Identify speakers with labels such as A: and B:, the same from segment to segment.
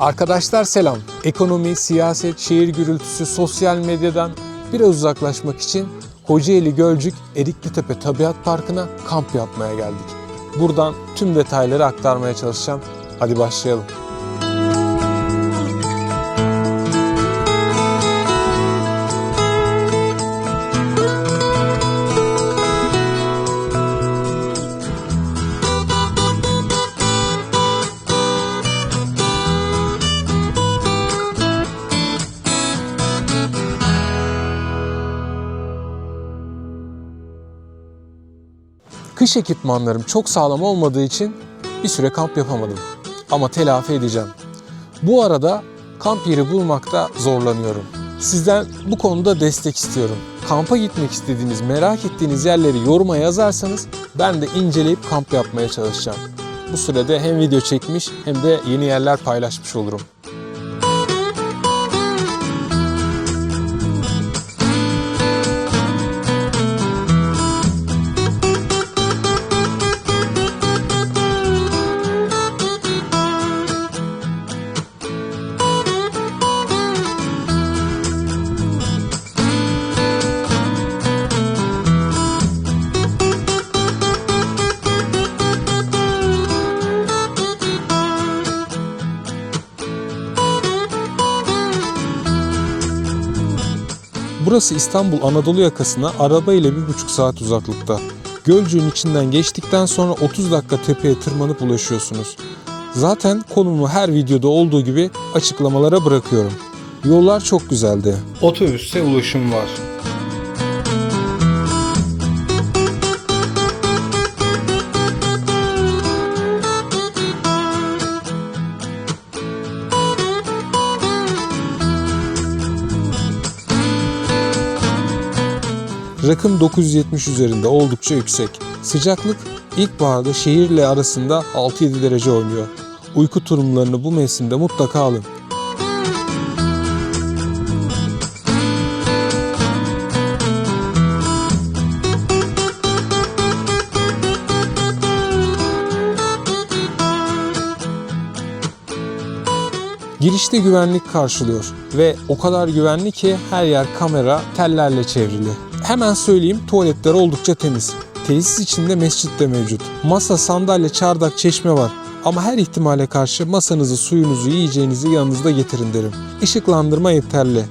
A: Arkadaşlar selam. Ekonomi, siyaset, şehir gürültüsü, sosyal medyadan biraz uzaklaşmak için Kocaeli Gölcük Erikli Tabiat Parkı'na kamp yapmaya geldik. Buradan tüm detayları aktarmaya çalışacağım. Hadi başlayalım. Kış ekipmanlarım çok sağlam olmadığı için bir süre kamp yapamadım. Ama telafi edeceğim. Bu arada kamp yeri bulmakta zorlanıyorum. Sizden bu konuda destek istiyorum. Kampa gitmek istediğiniz, merak ettiğiniz yerleri yoruma yazarsanız ben de inceleyip kamp yapmaya çalışacağım. Bu sürede hem video çekmiş hem de yeni yerler paylaşmış olurum. Burası İstanbul Anadolu yakasına araba ile bir buçuk saat uzaklıkta. Gölcüğün içinden geçtikten sonra 30 dakika tepeye tırmanıp ulaşıyorsunuz. Zaten konumu her videoda olduğu gibi açıklamalara bırakıyorum. Yollar çok güzeldi.
B: Otobüste ulaşım var.
A: Rakım 970 üzerinde oldukça yüksek. Sıcaklık ilkbaharda şehirle arasında 6-7 derece oynuyor. Uyku turumlarını bu mevsimde mutlaka alın. Girişte güvenlik karşılıyor ve o kadar güvenli ki her yer kamera, tellerle çevrili. Hemen söyleyeyim tuvaletler oldukça temiz. Tesis içinde mescit de mevcut. Masa, sandalye, çardak, çeşme var. Ama her ihtimale karşı masanızı, suyunuzu, yiyeceğinizi yanınızda getirin derim. Işıklandırma yeterli.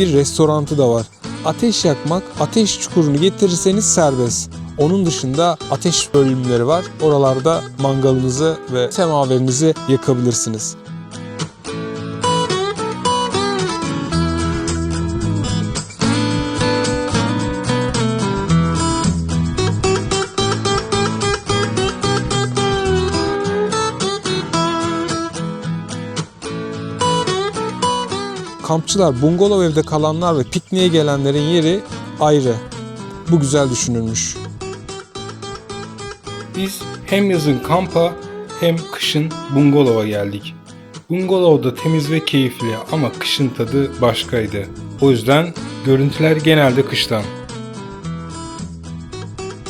A: Bir restorantı da var. Ateş yakmak, ateş çukurunu getirirseniz serbest. Onun dışında ateş bölümleri var. Oralarda mangalınızı ve semaverinizi yakabilirsiniz. Kampçılar, bungalov evde kalanlar ve pikniğe gelenlerin yeri ayrı. Bu güzel düşünülmüş.
B: Biz hem yazın kampa hem kışın bungalova geldik. Bungalov da temiz ve keyifli ama kışın tadı başkaydı. O yüzden görüntüler genelde kıştan.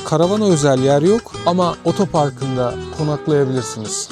A: Karavana özel yer yok ama otoparkında konaklayabilirsiniz.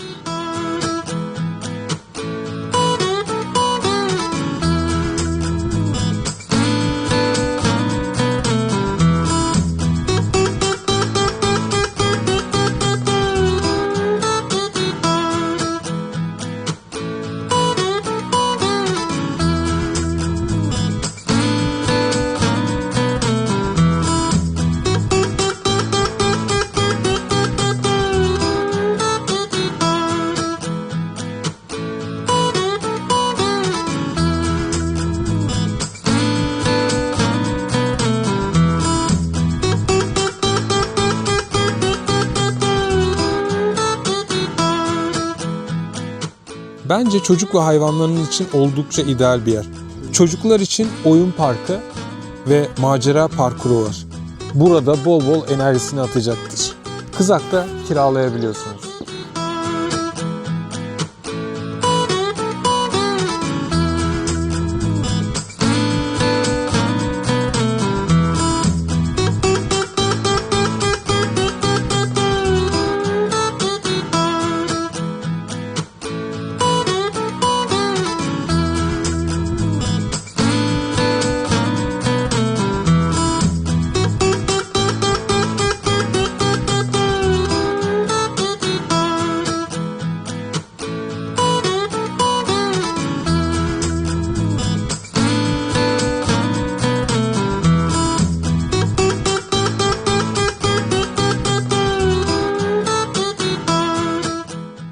A: Bence çocuk ve hayvanların için oldukça ideal bir yer. Çocuklar için oyun parkı ve macera parkuru var. Burada bol bol enerjisini atacaktır. Kızakta kiralayabiliyorsunuz.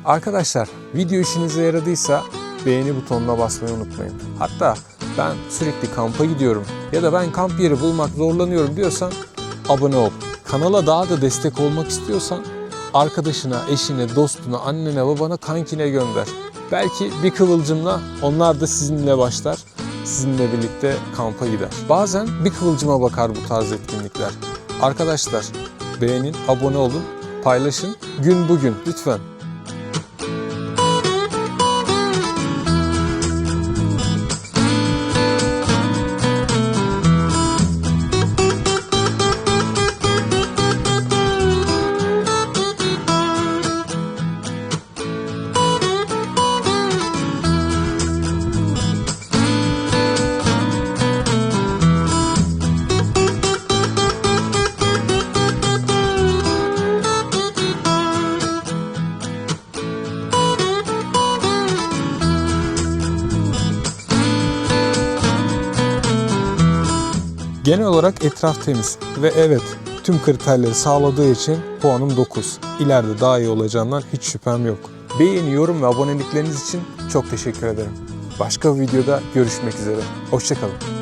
A: Arkadaşlar video işinize yaradıysa beğeni butonuna basmayı unutmayın. Hatta ben sürekli kampa gidiyorum ya da ben kamp yeri bulmak zorlanıyorum diyorsan abone ol. Kanala daha da destek olmak istiyorsan arkadaşına, eşine, dostuna, annene, babana, kankine gönder. Belki bir kıvılcımla onlar da sizinle başlar. Sizinle birlikte kampa gider. Bazen bir kıvılcıma bakar bu tarz etkinlikler. Arkadaşlar beğenin, abone olun, paylaşın. Gün bugün lütfen. Genel olarak etraf temiz ve evet tüm kriterleri sağladığı için puanım 9. İleride daha iyi olacağından hiç şüphem yok. Beğeni, yorum ve abonelikleriniz için çok teşekkür ederim. Başka bir videoda görüşmek üzere. Hoşçakalın.